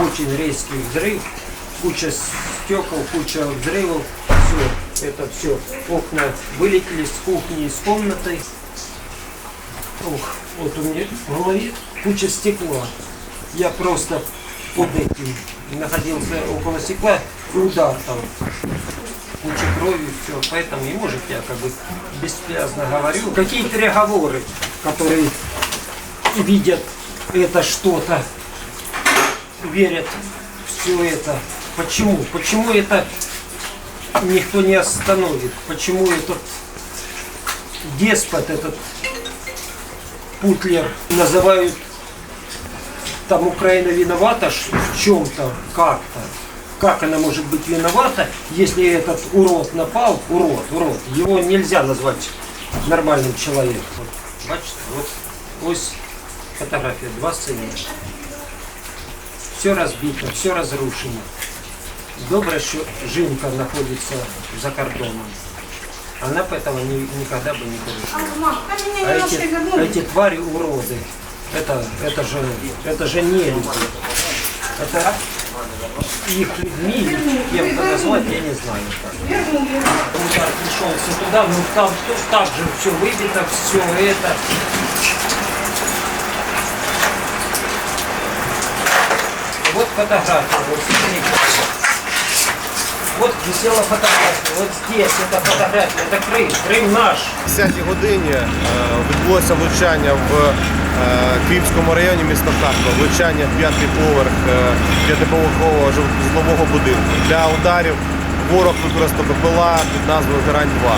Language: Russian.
очень резкий взрыв, куча стекол, куча взрывов, все, это все, окна вылетели с кухни, из комнаты. Ох, вот у меня в голове куча стекла. Я просто под этим находился около стекла, и удар там. Куча крови, все. Поэтому и может я как бы бессвязно говорю. Какие переговоры, которые видят это что-то, верят все это. Почему? Почему это никто не остановит? Почему этот деспот, этот Путлер называют там Украина виновата в чем-то, как-то. Как она может быть виновата, если этот урод напал, урод, урод, его нельзя назвать нормальным человеком. Вот, бачите, вот ось фотография, два сына. Все разбито, все разрушено. Добре, що жінка знаходиться за кордоном. Она бы этого ни- никогда бы не дай меня А немножко эти, вернуть. эти твари уроды. Это, это же, это же не люди. Это их людьми, кем-то назвать, я не знаю как. Удар пришелся туда, ну там то- так же все выбито, все это. Вот фотография, вот смотрите. Вот висела фотография, вот здесь эта фотография, это Крым, Крым наш. О 10 годині е, відбулося влучання в е, Київському районі міста Харкова. Влучання в п'ятий поверх е, п'ятиповерхового житлового будинку. Для ударів ворог використав БПЛА під назвою Грань 2